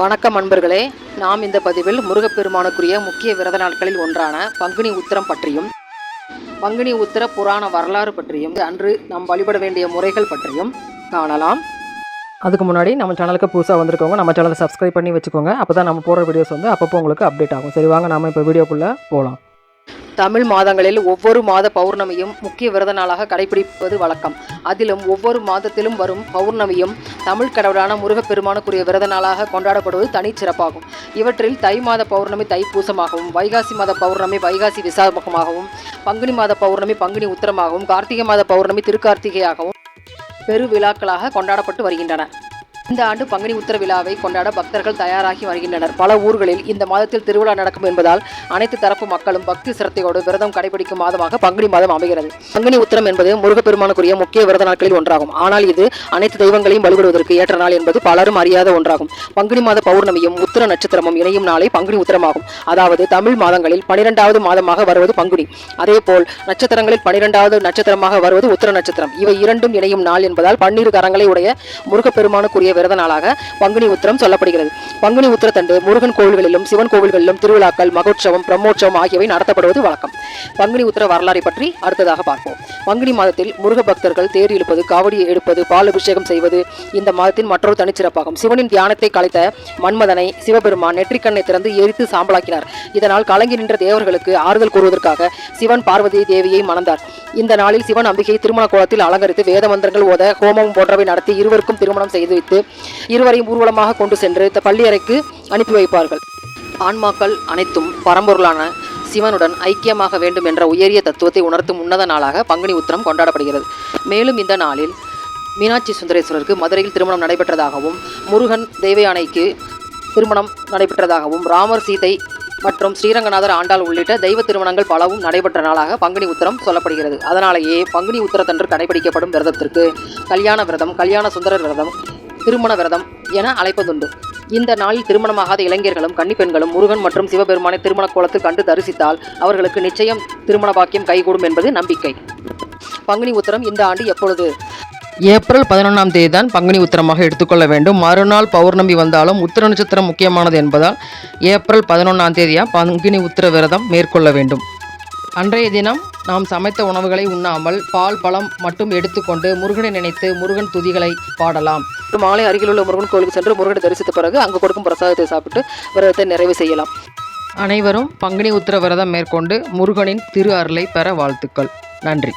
வணக்கம் அன்பர்களே. நாம் இந்த பதிவில் முருகப்பெருமானுக்குரிய முக்கிய விரத நாட்களில் ஒன்றான பங்குனி உத்திரம் பற்றியும் பங்குனி உத்திர புராண வரலாறு பற்றியும் அன்று நாம் வழிபட வேண்டிய முறைகள் பற்றியும் காணலாம். அதுக்கு முன்னாடி நம்ம சேனலுக்கு புதுசாக வந்திருக்கவங்க நம்ம சேனலை சப்ஸ்கிரைப் பண்ணி வச்சுக்கோங்க. அப்போ தான் நம்ம போடுற வீடியோஸ் வந்து அப்பப்போ உங்களுக்கு அப்டேட் ஆகும். சரி வாங்க நம்ம இப்போ வீடியோக்குள்ளே போகலாம் தமிழ் மாதங்களில் ஒவ்வொரு மாத பௌர்ணமியும் முக்கிய விரத நாளாக கடைபிடிப்பது வழக்கம். அதிலும் ஒவ்வொரு மாதத்திலும் வரும் பௌர்ணமியும் தமிழ் கடவுளான முருகப்பெருமானுக்குரிய விரத நாளாக கொண்டாடப்படுவது தனிச்சிறப்பாகும். இவற்றில் தை மாத பௌர்ணமி தைப்பூசமாகவும் வைகாசி மாத பௌர்ணமி வைகாசி விசாகமாகவும் பங்குனி மாத பௌர்ணமி பங்குனி உத்திரமாகவும் கார்த்திகை மாத பௌர்ணமி திருக்கார்த்திகையாகவும் பெருவிழாக்களாக கொண்டாடப்பட்டு வருகின்றன. இந்த ஆண்டு பங்குனி உத்தர விழாவை கொண்டாட பக்தர்கள் தயாராகி வருகின்றனர். பல ஊர்களில் இந்த மாதத்தில் திருவிழா நடக்கும் என்பதால் அனைத்து தரப்பு மக்களும் பக்தி சிரத்தையோடு விரதம் கடைபிடிக்கும் மாதமாக பங்குனி மாதம் அமைகிறது. பங்குனி உத்திரம் என்பது முருகப்பெருமானுக்குரிய முக்கிய விரத நாட்களில் ஒன்றாகும். ஆனால் இது அனைத்து தெய்வங்களையும் வழிபடுவதற்கு ஏற்ற நாள் என்பது பலரும் அறியாத ஒன்றாகும். பங்குனி மாத பௌர்ணமியும் உத்தர நட்சத்திரமும் இணையும் நாளை பங்குனி உத்திரமாகும். அதாவது தமிழ் மாதங்களில் பனிரெண்டாவது மாதமாக வருவது பங்குனி. அதேபோல் நட்சத்திரங்களில் பனிரெண்டாவது நட்சத்திரமாக வருவது உத்தர நட்சத்திரம். இவை இரண்டும் இணையும் நாள் என்பதால் பன்னிரு கரங்களை உடைய முருகப்பெருமானுக்குரிய விரத நாளாக பங்குனி உத்திரம் சொல்லப்படுகிறது. பங்குனி உத்திரத்தண்டு முருகன் கோவில்களிலும் சிவன் கோவில்களிலும் திருவிழாக்கள் மகோற்சவம் பிரம்மோற்சவம் ஆகியவை நடத்தப்படுவது வழக்கம். பங்குனி உத்திர வரலாறை பற்றி அடுத்ததாக பார்ப்போம். பங்குனி மாதத்தில் முருக பக்தர்கள் தேர் இழுப்பது காவடி எடுப்பது பால் அபிஷேகம் செய்வது இந்த மாதத்தின் மற்றொரு தனிச்சிறப்பாகும் சிவனின் தியானத்தை கலைத்த மன்மதனை சிவபெருமான் நெற்றிக்கண்ணை திறந்து எரித்து சாம்பலாக்கினார். இதனால் கலங்கி நின்ற தேவர்களுக்கு ஆறுதல் கூறுவதற்காக சிவன் பார்வதி தேவியை மணந்தார். இந்த நாளில் சிவன் அம்பிகை திருமண கோலத்தில் அலங்கரித்து வேத மந்திரங்கள் ஓத ஹோமம் போன்றவை நடத்தி இருவருக்கும் திருமணம் செய்து வைத்து இருவரையும் ஊர்வலமாக கொண்டு சென்று பள்ளியறைக்கு அனுப்பி வைப்பார்கள். ஆன்மாக்கள் அனைத்தும் பரம்பொருளான சிவனுடன் ஐக்கியமாக வேண்டும் என்ற உயரிய தத்துவத்தை உணர்த்தும் உன்னத நாளாக பங்குனி உத்திரம் கொண்டாடப்படுகிறது. மேலும் இந்த நாளில் மீனாட்சி சுந்தரேஸ்வரருக்கு மதுரையில் திருமணம் நடைபெற்றதாகவும் முருகன் தேவயானைக்கு திருமணம் நடைபெற்றதாகவும் ராமர் சீதை மற்றும் ஸ்ரீரங்கநாதர் ஆண்டாள் உள்ளிட்ட தெய்வ திருமணங்கள் பலவும் நடைபெற்ற நாளாக பங்குனி உத்திரம் சொல்லப்படுகிறது. அதனாலேயே பங்குனி உத்தரத்தன்று கடைபிடிக்கப்படும் விரதத்திற்கு கல்யாண விரதம் கல்யாண சுந்தரர் விரதம் திருமண விரதம் என அழைப்பதுண்டு. இந்த நாளில் திருமணமாகாத இளைஞர்களும் கன்னிப்பெண்களும் முருகன் மற்றும் சிவபெருமானை திருமண கோலத்தில் கண்டு தரிசித்தால் அவர்களுக்கு நிச்சயம் திருமண பாக்கியம் கைகூடும் என்பது நம்பிக்கை. பங்குனி உத்திரம் இந்த ஆண்டு எப்பொழுது? ஏப்ரல் பதினொன்றாம் தேதி தான் பங்குனி உத்திரமாக எடுத்துக்கொள்ள வேண்டும். மறுநாள் பௌர்ணமி வந்தாலும் உத்திர நட்சத்திரம் முக்கியமானது என்பதால் ஏப்ரல் பதினொன்றாம் தேதியா பங்குனி உத்திர விரதம் மேற்கொள்ள வேண்டும். அன்றைய தினம் நாம் சமைத்த உணவுகளை உண்ணாமல் பால் பழம் மட்டும் எடுத்துக்கொண்டு முருகனை நினைத்து முருகன் துதிகளை பாடலாம். மாலை அருகிலுள்ள முருகன் கோயிலுக்கு சென்று முருகனை தரிசித்த பிறகு அங்கு கொடுக்கும் பிரசாதத்தை சாப்பிட்டு விரதத்தை நிறைவு செய்யலாம். அனைவரும் பங்குனி உத்திர விரதம் மேற்கொண்டு முருகனின் திரு அருளை பெற வாழ்த்துக்கள். நன்றி.